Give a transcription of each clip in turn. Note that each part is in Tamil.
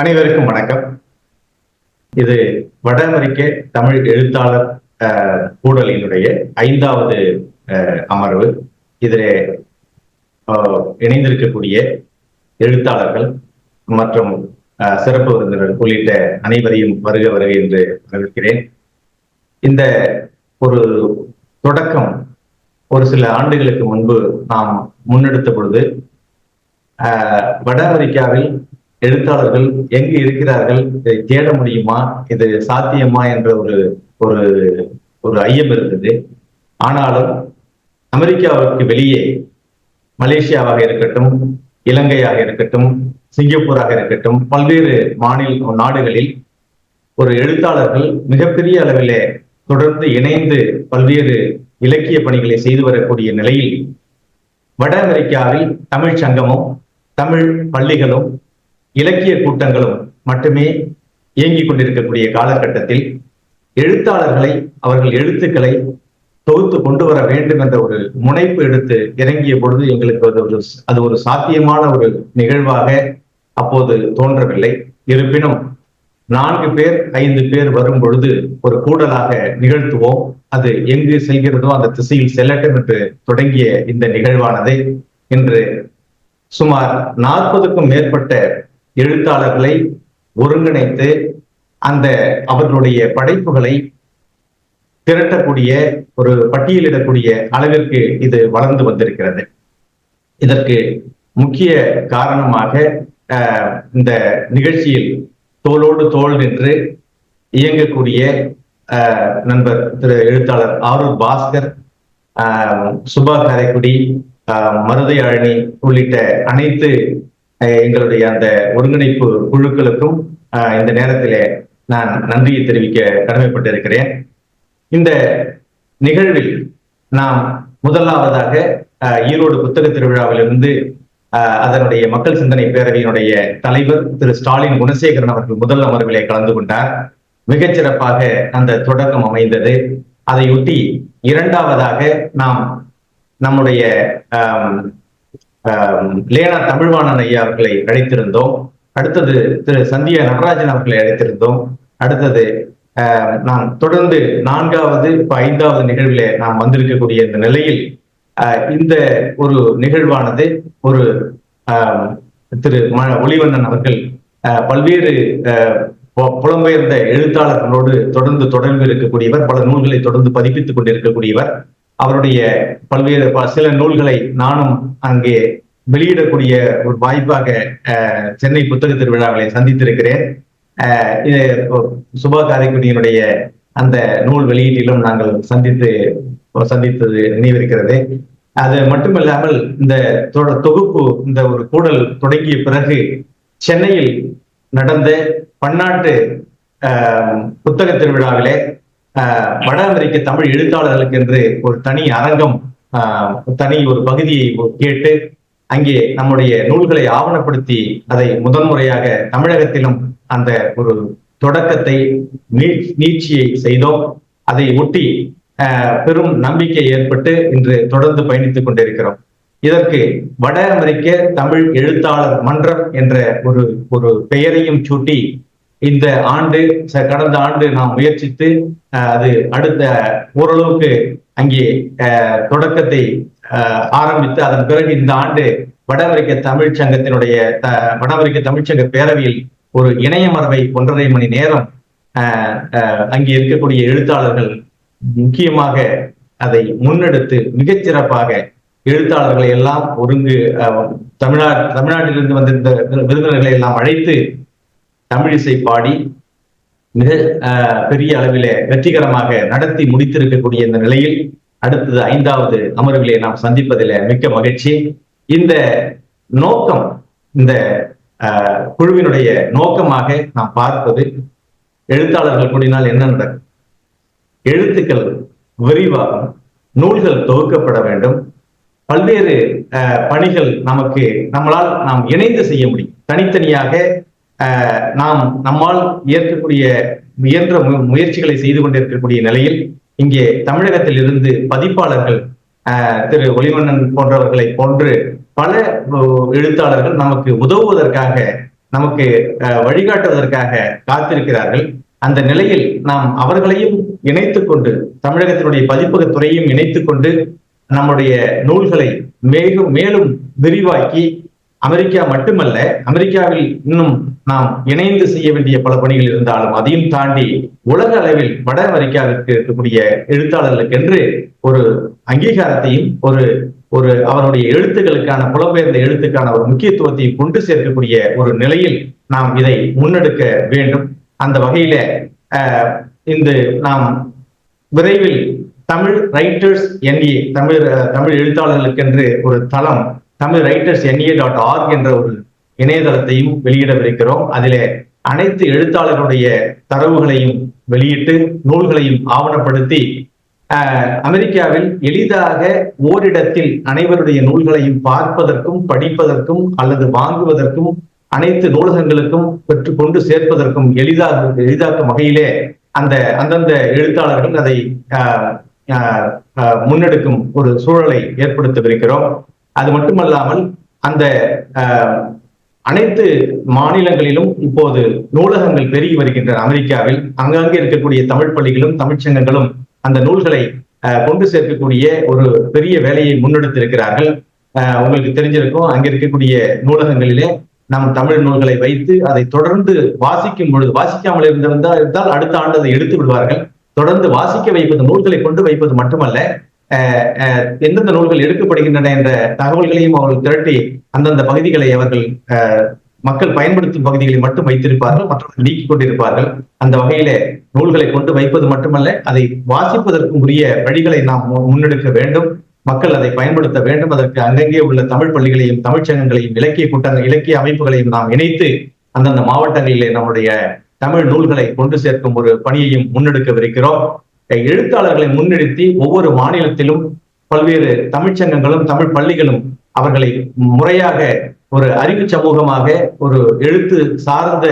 அனைவருக்கும் வணக்கம். இது வட அமெரிக்க தமிழ் எழுத்தாளர் கூடலினுடைய ஐந்தாவது அமர்வு. இதில் இணைந்திருக்கக்கூடிய எழுத்தாளர்கள் மற்றும் சிறப்பு விருந்தினர் உள்ளிட்ட அனைவரையும் வருக வருக என்று வரவேற்கிறேன். இந்த ஒரு தொடக்கம் ஒரு சில ஆண்டுகளுக்கு முன்பு நாம் முன்னெடுத்த பொழுது ஆஹ் வட அமெரிக்காவில் எழுத்தாளர்கள் எங்கு இருக்கிறார்கள் இதை தேட முடியுமா இது சாத்தியமா என்ற ஒரு ஒரு ஒரு ஐயம் இருந்தது. ஆனாலும் அமெரிக்காவுக்கு வெளியே மலேசியாவாக இருக்கட்டும் இலங்கையாக இருக்கட்டும் சிங்கப்பூராக இருக்கட்டும் பல்வேறு மாநில நாடுகளில் ஒரு எழுத்தாளர்கள் மிகப்பெரிய அளவிலே தொடர்ந்து இணைந்து பல்வேறு இலக்கிய பணிகளை செய்து வரக்கூடிய நிலையில் வட அமெரிக்காவில் தமிழ் சங்கமும் தமிழ் பள்ளிகளும் இலக்கிய கூட்டங்களும் மட்டுமே இயங்கிக் கொண்டிருக்கக்கூடிய காலகட்டத்தில் எழுத்தாளர்களை அவர்கள் எழுத்துக்களை தொகுத்து கொண்டு வர வேண்டும் என்ற ஒரு முனைப்பு எடுத்து இறங்கிய பொழுது எங்களுக்கு அது ஒரு அது ஒரு சாத்தியமான ஒரு நிகழ்வாக அப்போது தோன்றவில்லை. இருப்பினும் நான்கு பேர் ஐந்து பேர் வரும் பொழுது ஒரு கூடலாக நிகழ்த்துவோம். அது எங்கு செல்கிறதோ அந்த திசையில் செல்லட்டும் என்று தொடங்கிய இந்த நிகழ்வானது. இன்று சுமார் நாற்பதுக்கும் மேற்பட்ட எழுத்தாளர்களை ஒருங்கிணைத்து அந்த அவர்களுடைய படைப்புகளை திரட்டக்கூடிய ஒரு பட்டியலிடக்கூடிய அளவிற்கு இது வளர்ந்து வந்திருக்கிறது. இதற்கு முக்கிய காரணமாக அஹ், இந்த நிகழ்ச்சியில் தோளோடு தோல் நின்று இயங்கக்கூடிய அஹ், நண்பர் திரு எழுத்தாளர் ஆரூர் பாஸ்கர் அஹ், சுபா காரைக்குடி மருதையாழினி உள்ளிட்ட அனைத்து எங்களுடைய அந்த ஒருங்கிணைப்பு குழுக்களுக்கும் அஹ், இந்த நேரத்திலே நான் நன்றியை தெரிவிக்க கடமைப்பட்டிருக்கிறேன். இந்த நிகழ்வில் நாம் முதலாவதாக அஹ், ஈரோடு புத்தக திருவிழாவிலிருந்து அஹ், அதனுடைய மக்கள் சிந்தனை பேரவையினுடைய தலைவர் திரு ஸ்டாலின் குணசேகரன் அவர்கள் முதல் அமர்விலே கலந்து கொண்டார். மிகச்சிறப்பாக அந்த தொடக்கம் அமைந்தது. அதையொட்டி இரண்டாவதாக நாம் நம்முடைய ஆஹ் லேனா தமிழ்வாணன் ஐயா அவர்களை அழைத்திருந்தோம். அடுத்தது திரு சந்தியா நடராஜன் அவர்களை அழைத்திருந்தோம். அடுத்தது ஆஹ், நாம் தொடர்ந்து நான்காவது இப்ப ஐந்தாவது நிகழ்விலே நாம் வந்திருக்கக்கூடிய இந்த நிலையில் ஆஹ், இந்த ஒரு நிகழ்வானது ஒரு ஆஹ், திரு ம- ஒளிவண்ணன் அவர்கள் பல்வேறு ஆஹ், புலம்பெயர்ந்த எழுத்தாளர்களோடு தொடர்ந்து தொடர்பு இருக்கக்கூடியவர் பல நூல்களை தொடர்ந்து பதிப்பித்துக் கொண்டிருக்கக்கூடியவர். அவருடைய பல்வேறு ப- சில நூல்களை நானும் அங்கே வெளியிடக்கூடிய ஒரு வாய்ப்பாக சென்னை புத்தக திருவிழாவிலே சந்தித்திருக்கிறேன். இது சுபா காரைக்குடியினுடைய அந்த நூல் வெளியீட்டிலும் நாங்கள் சந்தித்து சந்தித்தது நினைவிருக்கிறது. அது மட்டுமல்லாமல் இந்த தொகுப்பு இந்த ஒரு கூடல் தொடங்கிய பிறகு சென்னையில் நடந்த பன்னாட்டு புத்தக திருவிழாவிலே வட அமெரிக்க தமிழ் எழுத்தாளர்களுக்கு என்று ஒரு தனி அரங்கம் ஆஹ், தனி ஒரு பகுதியை கேட்டு அங்கே நம்முடைய நூல்களை ஆவணப்படுத்தி அதை முதன்முறையாக தமிழகத்திலும் அந்த ஒரு தொடக்கத்தை நீ- நீட்சியை செய்தோம். அதை ஒட்டி பெரும் நம்பிக்கை ஏற்பட்டு இன்று தொடர்ந்து பயணித்துக் கொண்டிருக்கிறோம். இதற்கு வட அமெரிக்க தமிழ் எழுத்தாளர் மன்றம் என்ற ஒரு ஒரு பெயரையும் சூட்டி இந்த ஆண்டு ச- கடந்த ஆண்டு நாம் முயற்சித்து அது அடுத்த ஓரளவுக்கு அங்கே தொடக்கத்தை ஆரம்பித்து அதன் பிறகு இந்த ஆண்டு வட அமெரிக்க சங்கத்தினுடைய த- வட அமெரிக்க தமிழ்ச்சங்க பேரவையில் ஒரு இணைய மரபை ஒன்றரை மணி நேரம் அங்கே இருக்கக்கூடிய எழுத்தாளர்கள் முக்கியமாக அதை முன்னெடுத்து மிகச்சிறப்பாக எழுத்தாளர்களை எல்லாம் ஒருங்கு தமிழ்நாடு தமிழ்நாட்டிலிருந்து வந்திருந்த விரு- விருந்தினர்களை எல்லாம் அழைத்து தமிழிசை பாடி மிக பெரிய அளவில வெற்றிகரமாக நடத்தி முடித்திருக்கக்கூடிய இந்த நிலையில் அடுத்தது ஐந்தாவது அமர்விலே நாம் சந்திப்பதில் மிக்க மகிழ்ச்சி. இந்த நோக்கம் இந்த குழுவினுடைய நோக்கமாக நாம் பார்ப்பது எழுத்தாளர்கள் கூடினால் என்ன நடக்கும் எழுத்துக்கள் விரிவாகும் நூல்கள் தொகுக்கப்பட வேண்டும். பல்வேறு அஹ், பணிகள் நமக்கு நம்மளால் நாம் இணைந்து செய்ய முடியும். தனித்தனியாக நாம் நம்மால் இயற்கக்கூடிய முயன்ற முயற்சிகளை செய்து கொண்டிருக்கக்கூடிய நிலையில் இங்கே தமிழகத்தில் இருந்து பதிப்பாளர்கள் திரு ஒளிவண்ணன் போன்றவர்களை போன்று பல எழுத்தாளர்கள் நமக்கு உதவுவதற்காக நமக்கு அஹ், வழிகாட்டுவதற்காக காத்திருக்கிறார்கள். அந்த நிலையில் நாம் அவர்களையும் இணைத்துக் கொண்டு தமிழகத்தினுடைய பதிப்பக துறையும் இணைத்துக் கொண்டு நம்முடைய நூல்களை மேலும் மேலும் விரிவாக்கி அமெரிக்கா மட்டுமல்ல அமெரிக்காவில் இன்னும் நாம் இணைந்து செய்ய வேண்டிய பல பணிகள் இருந்தாலும் அதையும் தாண்டி உலக அளவில் வட அமெரிக்காவிற்கு இருக்கக்கூடிய எழுத்தாளர்களுக்கு என்று ஒரு அங்கீகாரத்தையும் ஒரு ஒரு அவருடைய எழுத்துக்களுக்கான புலம்பெயர்ந்த எழுத்துக்கான ஒரு முக்கியத்துவத்தையும் கொண்டு சேர்க்கக்கூடிய ஒரு நிலையில் நாம் இதை முன்னெடுக்க வேண்டும். அந்த வகையில அஹ், இந்த நாம் விரைவில் தமிழ் ரைட்டர்ஸ் என்ஏ தமிழ் அஹ், தமிழ் எழுத்தாளர்களுக்கென்று ஒரு தளம் Tamil writers NA dot org என்ற ஒரு இணையதளத்தையும் வெளியிடவிருக்கிறோம். அதிலே அனைத்து எழுத்தாளர்களுடைய தரவுகளையும் வெளியிட்டு நூல்களையும் ஆவணப்படுத்தி அமெரிக்காவில் எளிதாக ஓரிடத்தில் அனைவருடைய நூல்களையும் பார்ப்பதற்கும் படிப்பதற்கும் அல்லது வாங்குவதற்கும் அனைத்து நூலகங்களுக்கும் பெற்று கொண்டு சேர்ப்பதற்கும் எளிதாக எளிதாக்கும் வகையிலே அந்த அந்தந்த எழுத்தாளர்கள் அதை முன்னெடுக்கும் ஒரு சூழலை ஏற்படுத்தவிருக்கிறோம். அது மட்டுமல்லாமல் அந்த ஆஹ், அனைத்து மாநிலங்களிலும் இப்போது நூலகங்கள் பெருகி வருகின்றன. அமெரிக்காவில் அங்கங்கே இருக்கக்கூடிய தமிழ் பள்ளிகளும் தமிழ்ச்சங்கங்களும் அந்த நூல்களை கொண்டு சேர்க்கக்கூடிய ஒரு பெரிய வேலையை முன்னெடுத்திருக்கிறார்கள். உங்களுக்கு தெரிஞ்சிருக்கும் அங்க இருக்கக்கூடிய நூலகங்களிலே நம் தமிழ் நூல்களை வைத்து அதை தொடர்ந்து வாசிக்கும் பொழுது வாசிக்காமல் இருந்திருந்தால் இருந்தால் அடுத்த ஆண்டு அதை எடுத்து விடுவார்கள். தொடர்ந்து வாசிக்க வைப்பது நூல்களை கொண்டு வைப்பது மட்டுமல்ல எந்தெந்த நூல்கள் எடுக்கப்படுகின்றன என்ற தகவல்களையும் அவர்கள் திரட்டி அந்தந்த பகுதிகளை அவர்கள் அஹ், மக்கள் பயன்படுத்தும் பகுதிகளை மட்டும் வைத்திருப்பார்கள் மற்றவர்கள் நீக்கிக் கொண்டிருப்பார்கள். அந்த வகையிலே நூல்களை கொண்டு வைப்பது மட்டுமல்ல அதை வாசிப்பதற்கும் உரிய வழிகளை நாம் முன்னெடுக்க வேண்டும். மக்கள் அதை பயன்படுத்த வேண்டும். அதற்கு அங்கங்கே உள்ள தமிழ் பள்ளிகளையும் தமிழ்ச்சங்கங்களையும் இலக்கிய கூட்டங்கள் இலக்கிய அமைப்புகளையும் நாம் இணைத்து அந்தந்த மாவட்டங்களிலே நம்முடைய தமிழ் நூல்களை கொண்டு சேர்க்கும் ஒரு பணியையும் முன்னெடுக்கவிருக்கிறோம். எழுத்தாளர்களை முன்னிறுத்தி ஒவ்வொரு மாநிலத்திலும் பல்வேறு தமிழ்ச்சங்கங்களும் தமிழ் பள்ளிகளும் அவர்களை முறையாக ஒரு அறிவு சமூகமாக ஒரு எழுத்து சார்ந்த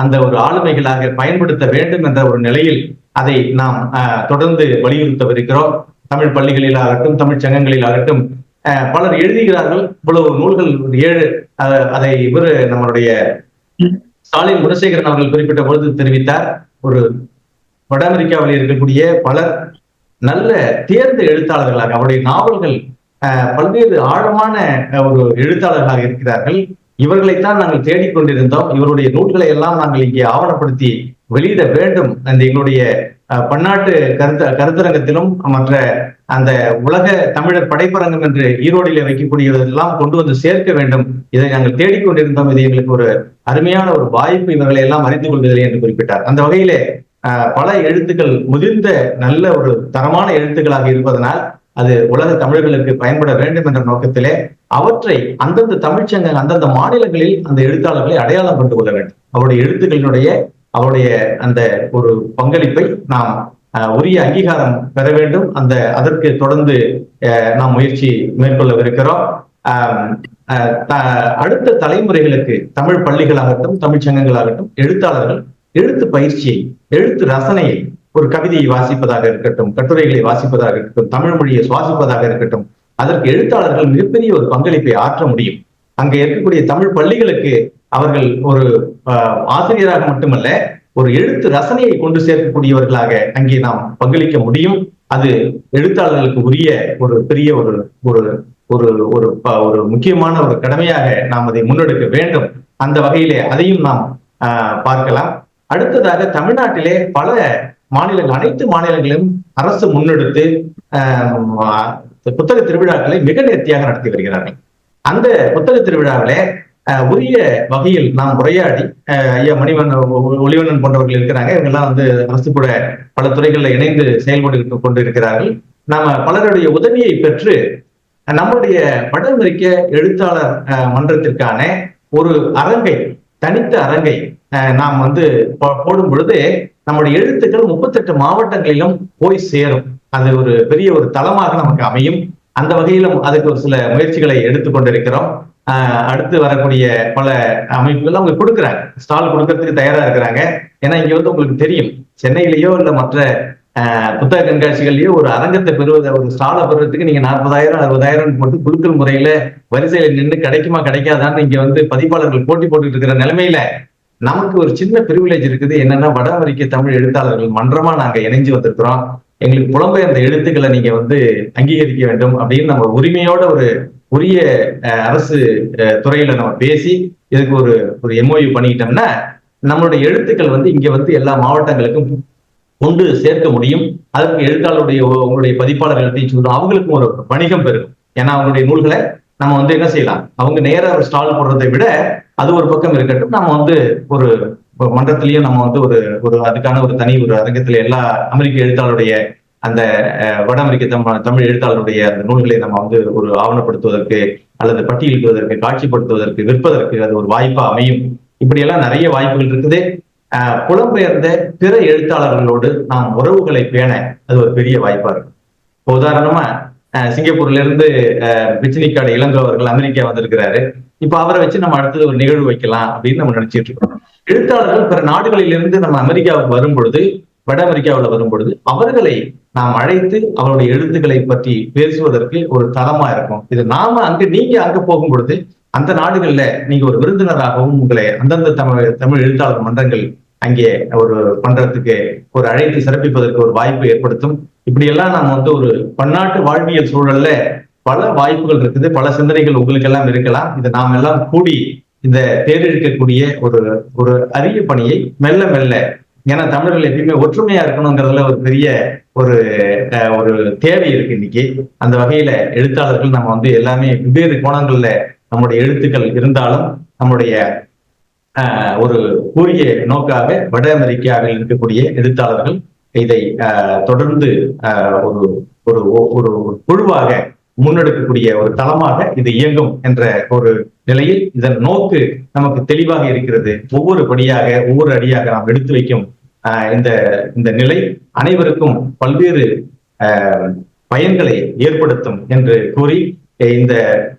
அந்த ஒரு ஆளுமைகளாக பயன்படுத்த வேண்டும் என்ற ஒரு நிலையில் அதை நாம் தொடர்ந்து வலியுறுத்தவிருக்கிறோம். தமிழ் பள்ளிகளில் ஆகட்டும் தமிழ் சங்கங்களில் ஆகட்டும் பலர் எழுதுகிறார்கள். இவ்வளவு நூல்கள் ஏழு அதை இவர் நம்மளுடைய ஸ்டாலின் குணசேகரன் அவர்கள் குறிப்பிட்ட பொழுது தெரிவித்தார். ஒரு வட அமெரிக்காவில் இருக்கக்கூடிய பலர் நல்ல தேர்ந்த எழுத்தாளர்களாக அவருடைய நாவல்கள் பல்வேறு ஆழமான ஒரு எழுத்தாளர்களாக இருக்கிறார்கள். இவர்களைத்தான் நாங்கள் தேடிக்கொண்டிருந்தோம் இவருடைய நூல்களை எல்லாம் நாங்கள் இங்கே ஆவணப்படுத்தி வெளியிட வேண்டும். அந்த எங்களுடைய அஹ், பன்னாட்டு கருத்த கருத்தரங்கத்திலும் மற்ற அந்த உலக தமிழர் படைப்பரங்கம் என்று ஈரோடிலே வைக்கக்கூடியதெல்லாம் கொண்டு வந்து சேர்க்க வேண்டும். இதை நாங்கள் தேடிக்கொண்டிருந்தோம் இது எங்களுக்கு ஒரு அருமையான ஒரு வாய்ப்பு. இவர்களை எல்லாம் அறிந்து கொள்வதில்லை என்று குறிப்பிட்டார். அந்த வகையிலே பல எழுத்துக்கள் முதிர்ந்த நல்ல ஒரு தரமான எழுத்துக்களாக இருப்பதனால் அது உலக தமிழர்களுக்கு பயன்பட வேண்டும் என்ற நோக்கத்திலே அவற்றை அந்தந்த தமிழ்ச்சங்க அந்தந்த மாநிலங்களில் அந்த எழுத்தாளர்களை அடையாளம் கொண்டு கொள்ள வேண்டும். அவருடைய எழுத்துக்களினுடைய அவருடைய அந்த ஒரு பங்களிப்பை நாம் உரிய அங்கீகாரம் பெற வேண்டும். அந்த அதற்கு தொடர்ந்து அஹ், நாம் முயற்சி மேற்கொள்ளவிருக்கிறோம். அஹ், த- அடுத்த தலைமுறைகளுக்கு தமிழ் பள்ளிகளாகட்டும் தமிழ்ச்சங்கங்களாகட்டும் எழுத்தாளர்கள் எழுத்து பயிற்சியை எழுத்து ரசனையை ஒரு கவிதையை வாசிப்பதாக இருக்கட்டும் கட்டுரைகளை வாசிப்பதாக இருக்கட்டும் தமிழ் மொழியை சுவாசிப்பதாக இருக்கட்டும் அதற்கு எழுத்தாளர்கள் மிகப்பெரிய ஒரு பங்களிப்பை ஆற்ற முடியும். அங்க இருக்கக்கூடிய தமிழ் பள்ளிகளுக்கு அவர்கள் ஒரு ஆசிரியராக மட்டுமல்ல ஒரு எழுத்து ரசனையை கொண்டு சேர்க்கக்கூடியவர்களாக அங்கே நாம் பங்களிக்க முடியும். அது எழுத்தாளர்களுக்கு உரிய ஒரு பெரிய ஒரு ஒரு ஒரு ஒரு ப- ஒரு முக்கியமான ஒரு கடமையாக நாம் அதை முன்னெடுக்க வேண்டும். அந்த வகையிலே அதையும் நாம் ஆஹ், பார்க்கலாம். அடுத்ததாக தமிழ்நாட்டிலே பல மாநிலங்கள் அனைத்து மாநிலங்களிலும் அரசு முன்னெடுத்து புத்தக திருவிழாக்களை மிக நேர்த்தியாக நடத்தி வருகிறார்கள். அந்த புத்தக திருவிழாவிலே உரிய வகையில் நாம் உரையாடி ஐயா மணிவண்ணன் ஒளிவண்ணன் போன்றவர்கள் இருக்கிறாங்க. இவங்கெல்லாம் வந்து அரசு கூட பல துறைகளில் இணைந்து செயல்பட்டு கொண்டு இருக்கிறார்கள். நாம பலருடைய உதவியை பெற்று நம்முடைய வட அமெரிக்க எழுத்தாளர் அஹ், மன்றத்திற்கான ஒரு அரங்கை தனித்த அரங்கை நாம் வந்து போடும் பொழுது நம்முடைய எழுத்துக்கள் முப்பத்தெட்டு மாவட்டங்களிலும் போய் சேரும். அது ஒரு பெரிய ஒரு தளமாக நமக்கு அமையும். அந்த வகையிலும் அதுக்கு ஒரு சில முயற்சிகளை எடுத்துக்கொண்டிருக்கிறோம் அடுத்து வரக்கூடிய பல அமைப்புகள் அவங்க கொடுக்குறாங்க. ஸ்டால் கொடுக்கறதுக்கு தயாரா இருக்கிறாங்க. ஏன்னா இங்க வந்து உங்களுக்கு தெரியும். சென்னையிலேயோ இல்ல மற்ற புத்தக கண்காட்சிகள்லயோ ஒரு அரங்கத்தை பெறுவதை ஒரு ஸ்டாலை பெறுறதுக்கு நீங்க நாற்பதாயிரம் அறுபதாயிரம் போட்டு குழுக்கள் முறையில வரிசையில நின்று கிடைக்குமா கிடைக்காதான்னு இங்க வந்து பதிப்பாளர்கள் போட்டி போட்டுட்டு இருக்கிற நிலைமையில நமக்கு ஒரு சின்ன பிரிவிலேஜ் இருக்குது. என்னன்னா வட அமெரிக்க தமிழ் எழுத்தாளர்கள் மன்றமா நாங்க இணைஞ்சு வந்திருக்கிறோம். எங்களுக்கு புலம்பெயர்ந்த எழுத்துக்களை நீங்க வந்து அங்கீகரிக்க வேண்டும் அப்படின்னு நம்ம உரிமையோட ஒரு உரிய அரசு துறையில நம்ம பேசி இதுக்கு ஒரு ஒரு எம்ஓயு பண்ணிக்கிட்டோம்னா நம்மளுடைய எழுத்துக்கள் வந்து இங்க வந்து எல்லா மாவட்டங்களுக்கும் கொண்டு சேர்க்க முடியும். அதற்கு எழுத்தாளருடைய உங்களுடைய பதிப்பாளர்கள்ட்டையும் சொல்லணும் அவங்களுக்கும் ஒரு வணிகம் பெருகும். ஏன்னா அவங்களுடைய நூல்களை நம்ம வந்து என்ன செய்யலாம்? அவங்க நேராக ஒரு ஸ்டால் போடுறதை விட அது ஒரு பக்கம் இருக்கட்டும். நம்ம வந்து ஒரு மன்றத்திலயும் நம்ம வந்து ஒரு ஒரு அதுக்கான ஒரு தனி ஒரு அரங்கத்துல எல்லா அமெரிக்க எழுத்தாளருடைய அந்த வட அமெரிக்க தமிழ் தமிழ் எழுத்தாளருடைய அந்த நூல்களை நம்ம வந்து ஒரு ஆவணப்படுத்துவதற்கு அல்லது பட்டியலிடுவதற்கு காட்சிப்படுத்துவதற்கு விற்பதற்கு அது ஒரு வாய்ப்பா அமையும். இப்படியெல்லாம் நிறைய வாய்ப்புகள் இருக்குது. புலம்பெயர்ந்த பிற எழுத்தாளர்களோடு நாம் உறவுகளை பேண அது ஒரு பெரிய வாய்ப்பா இருக்கும். இப்போ உதாரணமா சிங்கப்பூர்ல இருந்து அஹ், பிச்சினிக்காடு இளங்கோ அவர்கள் அமெரிக்கா வந்திருக்கிறாரு. இப்ப அவரை வச்சு நம்ம அடுத்தது ஒரு நிகழ்வு வைக்கலாம் அப்படின்னு நம்ம நினைச்சிட்டு இருக்கோம். எழுத்தாளர்கள் பிற நாடுகளிலிருந்து நம்ம அமெரிக்காவுக்கு வரும் பொழுது வட அமெரிக்காவில் வரும் பொழுது அவர்களை நாம் அழைத்து அவருடைய எழுத்துக்களை பற்றி பேசுவதற்கு ஒரு தளமா இருக்கும். இது நாம அங்கு நீங்க அங்க போகும் பொழுது அந்த நாடுகள்ல நீங்க ஒரு விருந்தினராகவும் உங்களை அந்தந்த தமிழ் தமிழ் எழுத்தாளர் மன்றங்கள் அங்கே ஒரு பண்றதுக்கு ஒரு அழைத்து சிறப்பிப்பதற்கு ஒரு வாய்ப்பு ஏற்படுத்தும். இப்படியெல்லாம் நாம் வந்து ஒரு பன்னாட்டு வாழ்வியல் சூழல்ல பல வாய்ப்புகள் இருக்குது. பல சிந்தனைகள் உங்களுக்கு எல்லாம் இருக்கலாம். இதை நாம் எல்லாம் கூடி இந்த தேர்ந்தெடுக்கக்கூடிய ஒரு ஒரு அரிய பணியை மெல்ல மெல்ல ஏன்னா தமிழர்கள் எப்பயுமே ஒற்றுமையா இருக்கணுங்கிறதுல ஒரு பெரிய ஒரு ஒரு தேவை இருக்கு இன்னைக்கு. அந்த வகையில எழுத்தாளர்கள் நம்ம வந்து எல்லாமே வெவ்வேறு கோணங்கள்ல நம்முடைய எழுத்துக்கள் இருந்தாலும் நம்முடைய ஒரு கூறிய நோக்காக வட அமெரிக்காவில் இருக்கக்கூடிய எழுத்தாளர்கள் இதை தொடர்ந்து ஒரு ஒரு ஒரு குழுவாக முன்னெடுக்கக்கூடிய ஒரு தளமாக இது இயங்கும் என்ற ஒரு நிலையில் இதன் நோக்கு நமக்கு தெளிவாக இருக்கிறது. ஒவ்வொரு படியாக ஒவ்வொரு அடியாக நாம் எடுத்து வைக்கும் ஆஹ், இந்த இந்த நிலை அனைவருக்கும் பல்வேறு ஆஹ், பயன்களை ஏற்படுத்தும் என்று கூறி இந்த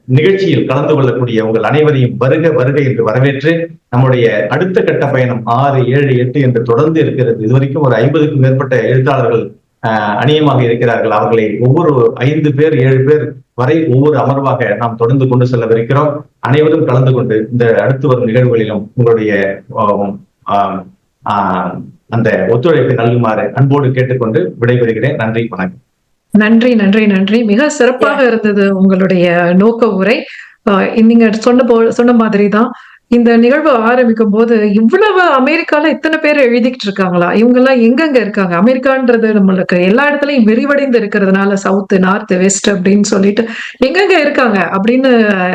நிகழ்ச்சியில் கலந்து கொள்ளக்கூடிய உங்கள் அனைவரையும் வருக வருக என்று வரவேற்று நம்முடைய அடுத்த கட்ட பயணம் ஆறு ஏழு எட்டு என்று தொடர்ந்து இருக்கிறது. இதுவரைக்கும் ஒரு ஐம்பதுக்கும் மேற்பட்ட எழுத்தாளர்கள் ஆஹ், அணியமாக இருக்கிறார்கள். அவர்களை ஒவ்வொரு ஐந்து பேர் ஏழு பேர் வரை ஒவ்வொரு அமர்வாக நாம் தொடர்ந்து கொண்டு செல்லவிருக்கிறோம். அனைவரும் கலந்து கொண்டு இந்த அடுத்து வரும் நிகழ்வுகளிலும் உங்களுடைய அந்த ஒத்துழைப்பை நல்குமாறு அன்போடு கேட்டுக்கொண்டு விடைபெறுகிறேன். நன்றி வணக்கம். நன்றி நன்றி நன்றி. மிக சிறப்பாக இருந்தது உங்களுடைய நோக்க உரை. ஆஹ் நீங்க சொன்ன போ சொன்ன மாதிரி தான் இந்த நிகழ்வு ஆரம்பிக்கும் போது இவ்வளவு அமெரிக்கால இத்தனை பேர் எழுதிக்கிட்டு இருக்காங்களா? இவங்க எல்லாம் எங்கெங்க இருக்காங்க? அமெரிக்கான்றது நம்மளுக்கு எல்லா இடத்துலயும் விரிவடைந்து இருக்கிறதுனால சவுத்து நார்த் வெஸ்ட் அப்படின்னு சொல்லிட்டு எங்கெங்க இருக்காங்க? அப்படின்னு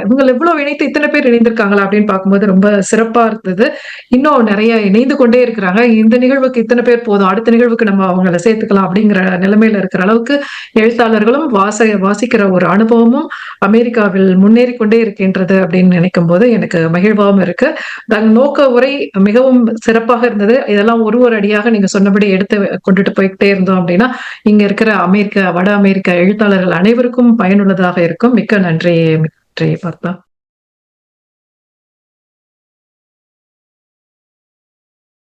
இவங்க எவ்வளவு இணைத்து இத்தனை பேர் இணைந்திருக்காங்களா அப்படின்னு பார்க்கும்போது ரொம்ப சிறப்பா இருந்தது. இன்னும் நிறைய இணைந்து கொண்டே இருக்கிறாங்க. இந்த நிகழ்வுக்கு இத்தனை பேர் போதும். அடுத்த நிகழ்வுக்கு நம்ம அவங்கள சேர்த்துக்கலாம் அப்படிங்கிற நிலைமையில இருக்கிற அளவுக்கு எழுத்தாளர்களும் வாச வாசிக்கிற ஒரு அனுபவமும் அமெரிக்காவில் முன்னேறி கொண்டே இருக்கின்றது அப்படின்னு நினைக்கும் போது எனக்கு மகிழ்வாகவும் இருக்கு. தன் நோக்க உரை மிகவும் சிறப்பாக இருந்தது. இதெல்லாம் ஒரு ஒரு அடியாக நீங்க சொன்னபடி எடுத்து கொண்டுட்டு போய்கிட்டே இருந்தோம் அப்படின்னா இங்க இருக்கிற அமெரிக்க வட அமெரிக்க எழுத்தாளர்கள் அனைவருக்கும் பயனுள்ளதாக இருக்கும். மிக்க நன்றி நன்றி பார்த்தா